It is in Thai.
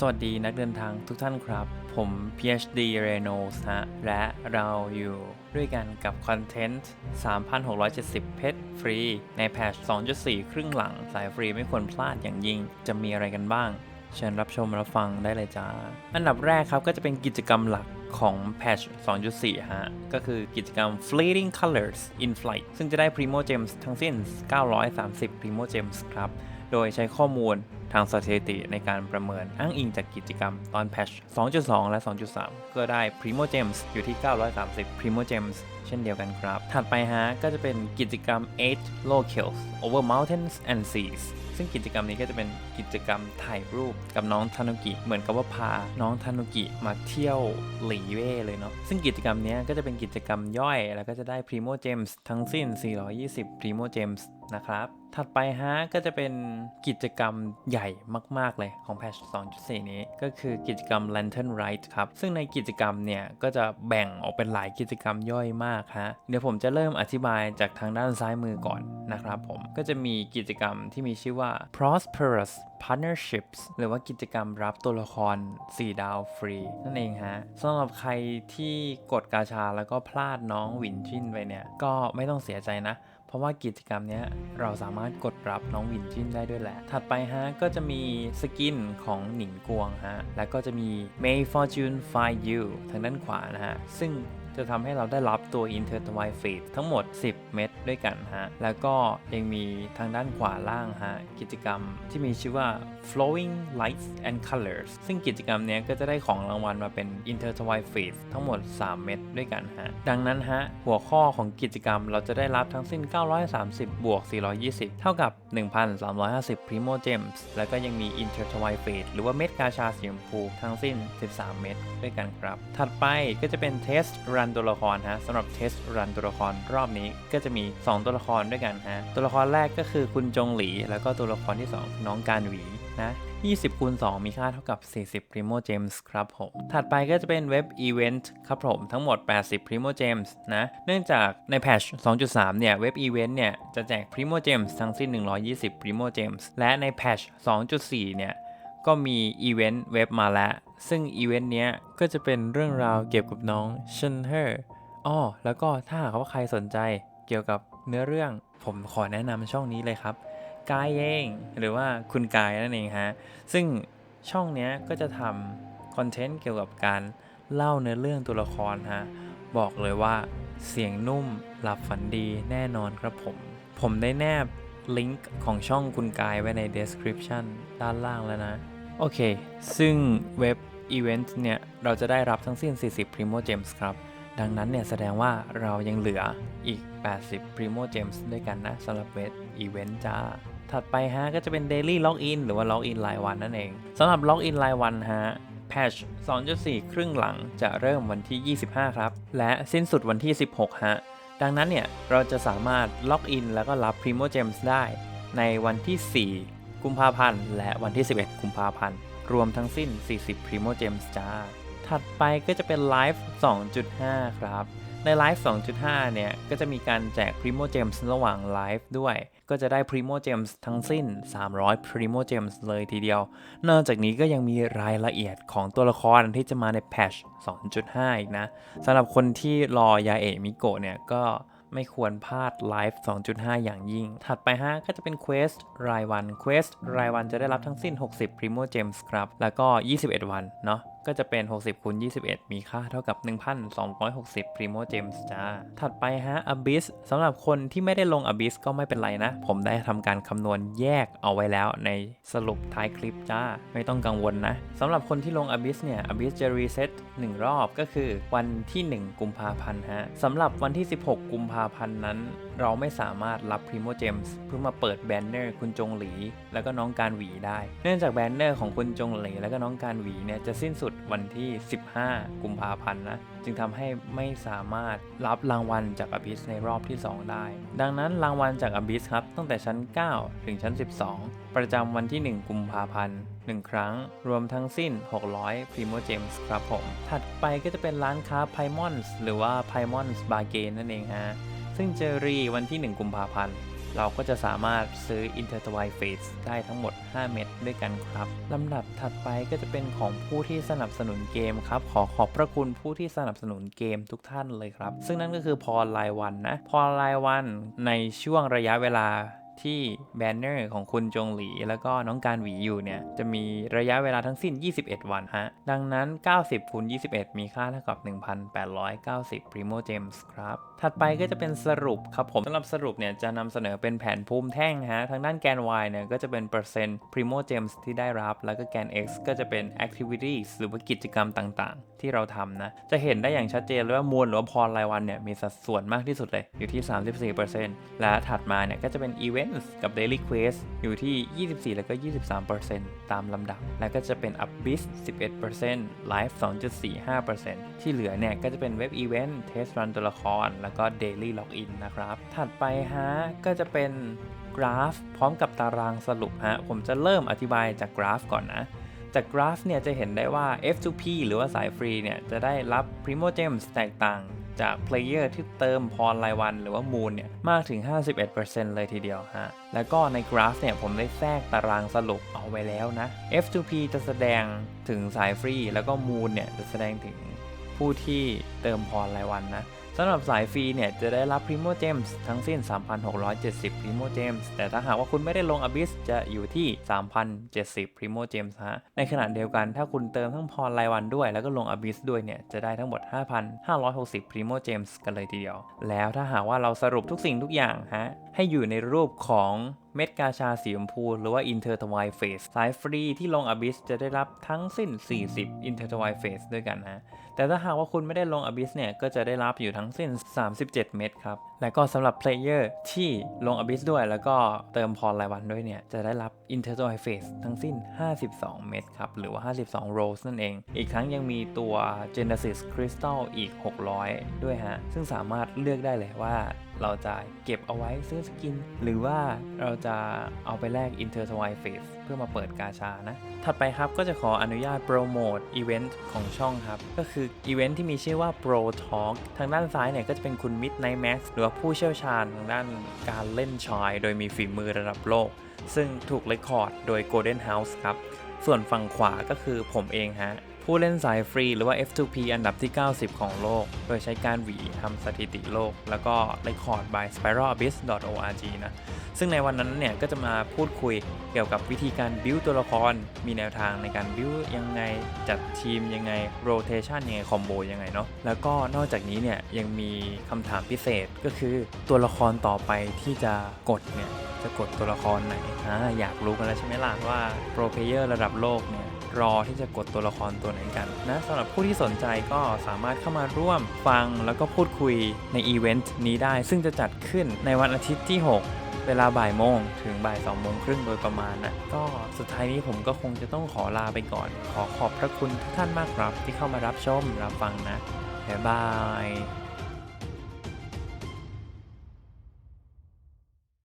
สวัสดีนักเดินทางทุกท่านครับ ผม PhD Reynolds ฮะ และเราอยู่ด้วยกันกับคอนเทนต์ 3,670 เพชรฟรี ในแพทช2.4 ครึ่งหลัง สายฟรีไม่ควรพลาดอย่างยิ่ง จะมีอะไรกันบ้าง เชิญรับชมรับฟังได้เลยจ้า อันดับแรกครับก็จะเป็นกิจกรรมหลักของ Patch 2.4 ฮะ ก็คือกิจกรรม Fleeting Colors in Flight ซึ่งจะได้ Primo Gems ทั้งสิ้น 930 Primo Gems ครับ โดยใช้ข้อมูล ทางสถิติในการประเมินอ้างอิงจากกิจกรรมตอน Patch 2.2 และ 2.3 ก็ได้ Primo Gems อยู่ที่ 930 Primo Gems เช่นเดียวกันครับ ถัดไปฮะก็จะเป็นกิจกรรม 8 Low Kills Over Mountains and Seas ซึ่งกิจกรรมนี้ก็จะเป็นกิจกรรมถ่ายรูปกับน้องทานุกิ เหมือนกับว่าพาน้องทานุกิมาเที่ยวหลีเว่เลยเนาะ ซึ่งกิจกรรมนี้ก็จะเป็นกิจกรรมย่อย แล้วก็จะได้ Primo Gems ทั้งสิ้น 420 Primo Gems นะครับ ถัดไปฮะก็จะเป็นกิจกรรมใหญ่ใหญ่มาก ๆ เลยของ Patch 2.4 นี้ ก็คือกิจกรรม Lantern Ride ครับ ซึ่งในกิจกรรมเนี่ย ก็จะแบ่งออกเป็นหลายกิจกรรมย่อยมากฮะ เดี๋ยวผมจะเริ่มอธิบายจากทางด้านซ้ายมือก่อนนะครับผม ก็จะมีกิจกรรมที่มีชื่อว่า Prosperous Partnerships หรือว่ากิจกรรมรับตัวละคร 4 ดาวฟรี นั่นเองฮะสำหรับใครที่กดกาชาแล้วก็พลาดน้องวินชินไปเนี่ย ก็ไม่ต้องเสียใจนะ เพราะว่ากิจกรรมนี้เราสามารถกดรับน้องวินจินได้ด้วยแหละ ถัดไปฮะก็จะมีสกินของหนิงกวงฮะ แล้วก็จะมี May Fortune Find You ทางด้านขวานะฮะ ซึ่ง จะทำให้เราได้รับตัว Intertwine Feed ทั้งหมด 10 เม็ดด้วยกันฮะ แล้วก็ยังมีทางด้านขวาล่างฮะ กิจกรรมที่มีชื่อว่า Flowing Lights and Colors ซึ่งกิจกรรมเนี้ยก็จะได้ของรางวัลมาเป็น Intertwine Feed ทั้งหมด 3 เม็ดด้วยกันฮะ ดังนั้นฮะ หัวข้อของกิจกรรมเราจะได้รับทั้งสิ้น 930 บวก 420 เท่ากับ 1,350 Primo Gems แล้วก็ยังมี Intertwine Feed หรือว่าเม็ดกาชาสีชมพูทั้งสิ้น 13 เม็ดด้วยกันครับ ถัดไปก็จะเป็น Test Run ตัวละครฮะสำหรับ Test Run ตัวละครรอบนี้ก็จะมี 2 ตัวละครด้วยกันฮะตัวละครแรกก็คือคุณจงหลี แล้วก็ตัวละครที่ 2 น้องการหวีนะ20คูณ2มีค่าเท่ากับ 40 Primo Gems ครับผม ถัดไปก็จะเป็นเว็บ Event ครับผม ทั้งหมด 80 Primo Gems นะ เนื่องจากในแพทช2.3 เนี่ย เว็บ Event เนี่ย จะแจก Primo Gems ทั้งสิ้น 120 Primo Gems และในแพทช2.4 เนี่ย ก็มีอีเวนต์เว็บมาแล้ว ซึ่งอีเวนต์เนี้ยก็จะเป็นเรื่องราวเกี่ยวกับน้องชันเฮอร์อ้อแล้วก็ถ้าหากว่าใครสนใจเกี่ยวกับเนื้อเรื่องผมขอแนะนำช่องนี้เลยครับกายเองหรือว่าคุณกายนั่นเองฮะ ซึ่งช่องเนี้ยก็จะทำคอนเทนต์เกี่ยวกับการเล่าเนื้อเรื่องตัวละครฮะ บอกเลยว่าเสียงนุ่มหลับฝันดีแน่นอนครับผม ผมได้แนบลิงก์ของช่องคุณกายไว้ใน description ด้านล่างแล้วนะ โอเค ซึ่งเว็บ Event เนี่ย เราจะได้รับทั้งสิ้น 40 Primo Gems ครับ ดังนั้นเนี่ยแสดงว่าเรายังเหลืออีก 80 Primo Gems ด้วยกันนะสำหรับเว็บ Event จ้า ถัดไปฮะก็จะเป็น Daily Login หรือว่า Login รายวันนั่นเองสำหรับ Login รายวันฮะ Patch 2.4 ครึ่งหลังจะเริ่มวันที่ 25 ครับ และสิ้นสุดวันที่ 16 ฮะ ดังนั้นเนี่ยเราจะสามารถล็อกอินแล้วก็รับ Primo Gems ได้ในวันที่ 4 กุมภาพันธ์และวันที่ 11 กุมภาพันธ์ รวมทั้งสิ้น 40 Primo Gems จ้า ถัดไปก็จะเป็น Live 2.5 ครับ ใน Live 2.5 เนี่ย ก็จะมีการแจก Primo Gems ระหว่าง Live ด้วย ก็จะได้ Primo Gems ทั้งสิ้น 300 Primo Gems เลยทีเดียว นอกจากนี้ก็ยังมีรายละเอียดของตัวละครที่จะมาใน Patch 2.5 อีกนะสำหรับคนที่รอยาเอะมิโกะเนี่ยก็ ไม่ควรพลาดไลฟ์ 2.5 อย่างยิ่ง ถัดไปฮะก็จะเป็นเควสรายวันเควสรายวันจะได้รับทั้งสิ้น 60 Primo Gems ครับ แล้วก็ 21 วัน เนาะ ก็จะเป็น 60คูณ21 มีค่าเท่ากับ 1,260 Primo Gems จ้า ถัดไปฮะ Abyss สำหรับคนที่ไม่ได้ลง Abyss ก็ไม่เป็นไรนะ ผมได้ทำการคำนวณแยกเอาไว้แล้วในสรุปท้ายคลิปจ้า ไม่ต้องกังวลนะสำหรับคนที่ลง Abyss เนี่ย Abyss จะรีเซ็ต1รอบก็คือวันที่ 1 กุมภาพันธ์ฮะสำหรับวันที่ 16 กุมภาพันธ์นั้น เราไม่สามารถรับ Primo Gems เพื่อมาเปิดแบนเนอร์คุณจงหลี แล้วก็น้องการหวีได้ เนื่องจากแบนเนอร์ของคุณจงหลี แล้วก็น้องการหวีเนี่ยจะสิ้นสุดวันที่ 15 กุมภาพันธ์นะจึงทำให้ไม่สามารถรับรางวัลจาก Abyss ในรอบที่ 2 ได้ ดังนั้นรางวัลจาก Abyss ครับตั้งแต่ชั้น 9 ถึงชั้น 12 ประจำวันที่ 1 กุมภาพันธ์1 ครั้ง รวมทั้งสิ้น 600 Primo Gems ครับผม ถัดไปก็จะเป็นร้านค้า p y m o n s หรือว่า p y m o n s Bargain นั่นเองฮะ ซึ่งจะรีวันที่ 1 กุมภาพันธ์ เราก็จะสามารถซื้อ Intertwine Face ได้ทั้งหมด 5 เม็ดด้วยกันครับ ลำดับถัดไปก็จะเป็นของผู้ที่สนับสนุนเกมครับ ขอขอบพระคุณผู้ที่สนับสนุนเกมทุกท่านเลยครับ ซึ่งนั่นก็คือพอรายวันนะ พอรายวันในช่วงระยะเวลา ที่แบนเนอร์ของคุณจงหลี แล้วก็น้องการหวีอยู่เนี่ย จะมีระยะเวลาทั้งสิ้น 21 วันฮะ ดังนั้น 90คูณ21 มีค่าเท่ากับ 1,890 Primo Gems ครับ ถัดไปก็จะเป็นสรุปครับผมสำหรับสรุปเนี่ย จะนำเสนอเป็นแผนภูมิแท่งฮะ ทางด้านแกน Y เนี่ย ก็จะเป็นเปอร์เซ็นต์ Primo Gems ที่ได้รับ แล้วก็แกน X ก็จะเป็น Activities หรือว่ากิจกรรมต่างๆ ที่เราทำนะ จะเห็นได้อย่างชัดเจนเลยว่ามูลหรือว่าพรรายวันเนี่ยมีสัดส่วนมากที่สุดเลยอยู่ที่ 34%และถัดมาเนี่ยก็จะเป็น Events กับ Daily Quest อยู่ที่ 24 แล้วก็ 23%ตามลำดับ แล้วก็จะเป็น Abyss 11% Live 2.45%ที่เหลือเนี่ย ก็จะเป็น Web Event Test Run ตัวละคร แล้วก็ Daily Login นะครับ ถัดไปฮะ ก็จะเป็นกราฟ พร้อมกับตารางสรุปฮะ ผมจะเริ่มอธิบายจากกราฟก่อนนะจากกราฟเนี่ยจะเห็นได้ว่า F2P หรือว่าสายฟรีเนี่ยจะได้รับ Primo Gems แตกต่าง จากเพลเยอร์ที่เติมพรรายวันหรือว่ามูลเนี่ยมากถึง 51%เลยทีเดียวฮะ แล้วก็ในกราฟเนี่ยผมได้แทรกตารางสรุปเอาไว้แล้วนะ F2P จะแสดงถึงสายฟรี แล้วก็มูลเนี่ยจะแสดงถึงผู้ที่เติมพรรายวันนะ สำหรับสายฟรีเนี่ยจะได้รับ Primo Gems ทั้งสิ้น 3,670 Primo Gems แต่ถ้าหากว่าคุณไม่ได้ลง Abyss จะอยู่ที่ 3,070 Primo Gems ฮะ ในขณะเดียวกันถ้าคุณเติมทั้งพรรายวันด้วย แล้วก็ลง Abyss ด้วยเนี่ยจะได้ทั้งหมด 5,560 Primo Gems กันเลยทีเดียว แล้วถ้าหากว่าเราสรุปทุกสิ่งทุกอย่างฮะให้อยู่ในรูปของเม็ดกาชาสีชมพูหรือว่า Intertwine Face สายฟรีที่ลง Abyss จะได้รับทั้งสิ้น 40 Intertwine Face ด้วยกันฮะ แต่ถ้าหากว่าคุณไม่ได้ลง Abyss เนี่ยก็จะได้รับอยู่ทั้งสิ้น 37 เม็ดครับ และก็สำหรับ Player ที่ลง Abyss ด้วย แล้วก็เติมพรรายวันด้วยเนี่ยจะได้รับ Intertwine Face ทั้งสิ้น 52 เม็ดครับ หรือว่า 52 Rolls นั่นเอง อีกทั้งยังมีตัว Genesis Crystal อีก 600 ด้วยฮะ ซึ่งสามารถเลือกได้เลยว่าเราจะเก็บเอาไว้ซื้อสกิน หรือว่าเราจะเอาไปแลก Intertwine Face พื่อมาเปิดกาชานะ ถัดไปครับก็จะขออนุญาตโปรโมทอีเวนต์ของช่องครับ ก็คืออีเวนต์ที่มีชื่อว่า Pro Talk ทางด้านซ้ายเนี่ยก็จะเป็นคุณ Midnight Max หรือว่าผู้เชี่ยวชาญทางด้านการเล่นชอยโดยมีฝีมือระดับโลก ซึ่งถูกเลคคอร์ดโดย Golden House ครับ ส่วนฝั่งขวาก็คือผมเองฮะผู้เล่นสายฟรีหรือว่า F2P อันดับที่ 90 ของโลก โดยใช้การหวีทำสถิติโลก แล้วก็ record by spiralabyss.org นะ ซึ่งในวันนั้นเนี่ยก็จะมาพูดคุยเกี่ยวกับวิธีการบิวตัวละคร มีแนวทางในการบิวยังไง จัดทีมยังไง rotation ยังไงคอมโบยังไงเนาะแล้วก็นอกจากนี้เนี่ยยังมีคำถามพิเศษก็คือตัวละครต่อไปที่จะกดเนี่ยจะกดตัวละครไหนอ่าอยากรู้กันแล้วใช่ไหมล่ะว่าโปรเพเยอร์ระดับโลกเนี่ยรอที่จะกดตัวละครตัวไหนกันนะสำหรับผู้ที่สนใจก็สามารถเข้ามาร่วมฟังแล้วก็พูดคุยในอีเวนต์นี้ได้ ซึ่งจะจัดขึ้นในวันอาทิตย์ที่ 6 เวลาบ่ายโมงถึงบ่ายสองโมงครึ่งโดยประมาณนะก็สุดท้ายนี้ผมก็คงจะต้องขอลาไปก่อน ขอขอบพระคุณทุกท่านมากครับที่เข้ามารับชมรับฟังนะบ๊ายบาย